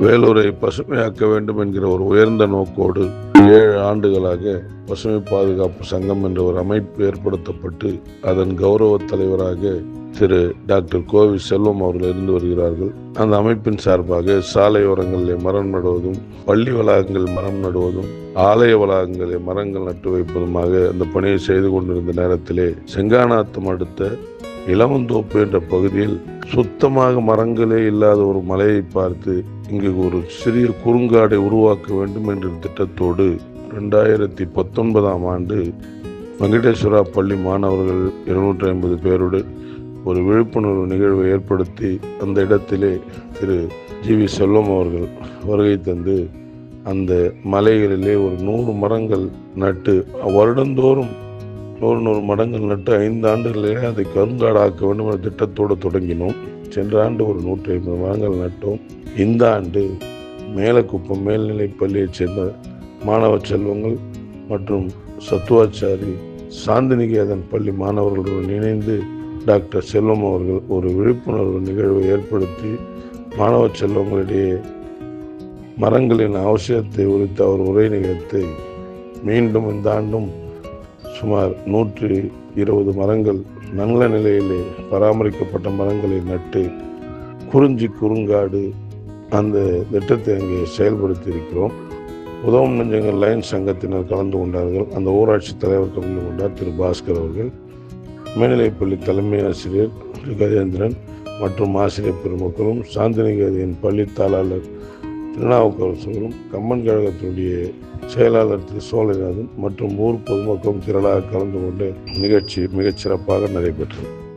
வேலூரை பசுமையாக்க வேண்டும் என்கிற ஒரு உயர்ந்த நோக்கோடு ஏழு ஆண்டுகளாக பசுமை பாதுகாப்பு சங்கம் என்ற ஒரு அமைப்பு ஏற்படுத்தப்பட்டு அதன் கௌரவ தலைவராக திரு டாக்டர் கோவி செல்வம் அவர்கள் இருந்து வருகிறார்கள். அந்த அமைப்பின் சார்பாக சாலையோரங்களில் மரம் நடுவதும் பள்ளி வளாகங்களில் மரம் நடுவதும் ஆலய வளாகங்களில் மரங்கள் நட்டு வைப்பதுமாக அந்த பணியை செய்து கொண்டிருந்த நேரத்திலே செங்கானாத்தம் அடுத்த இளவந்தோப்பு என்ற பகுதியில் சுத்தமாக மரங்களே இல்லாத ஒரு மலையை பார்த்து இங்கு ஒரு சிறிய குறுங்காடை உருவாக்க வேண்டும் என்ற திட்டத்தோடு ரெண்டாயிரத்தி பத்தொன்பதாம் ஆண்டு வெங்கடேஸ்வரா பள்ளி மாணவர்கள் இருநூற்றி ஐம்பது பேரோடு ஒரு விழிப்புணர்வு நிகழ்வை ஏற்படுத்தி அந்த இடத்திலே திரு ஜி வி செல்வம் அவர்கள் வருகை தந்து அந்த மலைகளிலே ஒரு நூறு மரங்கள் நட்டு வருடந்தோறும் நூறு நூறு மடங்கள் நட்டு ஐந்து ஆண்டுகளிலே அதை கருங்காடாக்க வேண்டும் என்ற திட்டத்தோடு தொடங்கினோம். சென்ற ஆண்டு ஒரு நூற்றி ஐம்பது மரங்கள் நட்டோம். இந்த ஆண்டு மேலக்குப்பம் மேல்நிலைப் பள்ளியைச் சேர்ந்த மாணவ செல்வங்கள் மற்றும் சத்துவாச்சாரி சாந்திநிகேதன் பள்ளி மாணவர்களுடன் இணைந்து டாக்டர் செல்வம் அவர்கள் ஒரு விழிப்புணர்வு நிகழ்வை ஏற்படுத்தி மாணவ செல்வங்களிடையே மரங்களின் அவசியத்தை குறித்து அவர் உரை நிகழ்த்தி மீண்டும் இந்த ஆண்டும் சுமார் நூற்றி இருபது மரங்கள் நல்ல நிலையிலே பராமரிக்கப்பட்ட மரங்களை நட்டு குறிஞ்சி குறுங்காடு அந்த திட்டத்தை அங்கே செயல்படுத்தி இருக்கிறோம் உதவும் நெஞ்சங்கள் லைன் சங்கத்தினர் கலந்து கொண்டார்கள். அந்த ஊராட்சி தலைவர் கலந்து கொண்டார் திரு பாஸ்கர் அவர்கள். மேல்நிலைப்பள்ளி தலைமை ஆசிரியர் திரு கஜேந்திரன் மற்றும் ஆசிரியர் பெருமக்களும் சாந்தினிகேதியின் பள்ளி தாளாளர் திருநாவுக்கரசர்களும் கம்மன் கழகத்தினுடைய செயலாளர் திரு சோழநாதன் மற்றும் ஊர் பொதுமக்களும் திரளாக கலந்து கொண்டு நிகழ்ச்சி மிகச் சிறப்பாக நடைபெற்றது.